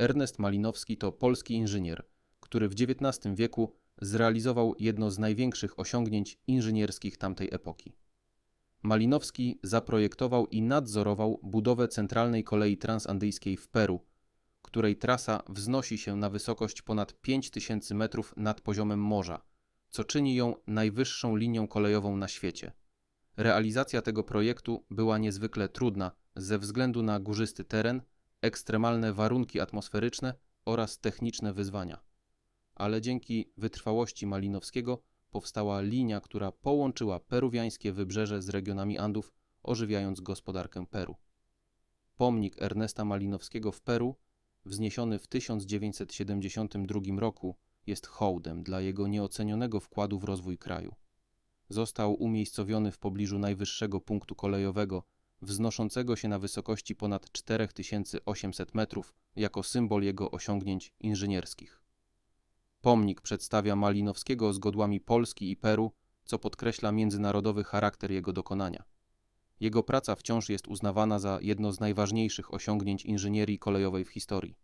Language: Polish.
Ernest Malinowski to polski inżynier, który w XIX wieku zrealizował jedno z największych osiągnięć inżynierskich tamtej epoki. Malinowski zaprojektował i nadzorował budowę centralnej kolei transandyjskiej w Peru, której trasa wznosi się na wysokość ponad 5000 metrów nad poziomem morza, co czyni ją najwyższą linią kolejową na świecie. Realizacja tego projektu była niezwykle trudna ze względu na górzysty teren, ekstremalne warunki atmosferyczne oraz techniczne wyzwania. Ale dzięki wytrwałości Malinowskiego powstała linia, która połączyła peruwiańskie wybrzeże z regionami Andów, ożywiając gospodarkę Peru. Pomnik Ernesta Malinowskiego w Peru, wzniesiony w 1972 roku, jest hołdem dla jego nieocenionego wkładu w rozwój kraju. Został umiejscowiony w pobliżu najwyższego punktu kolejowego, wznoszącego się na wysokości ponad 4800 metrów, jako symbol jego osiągnięć inżynierskich. Pomnik przedstawia Malinowskiego z godłami Polski i Peru, co podkreśla międzynarodowy charakter jego dokonania. Jego praca wciąż jest uznawana za jedno z najważniejszych osiągnięć inżynierii kolejowej w historii.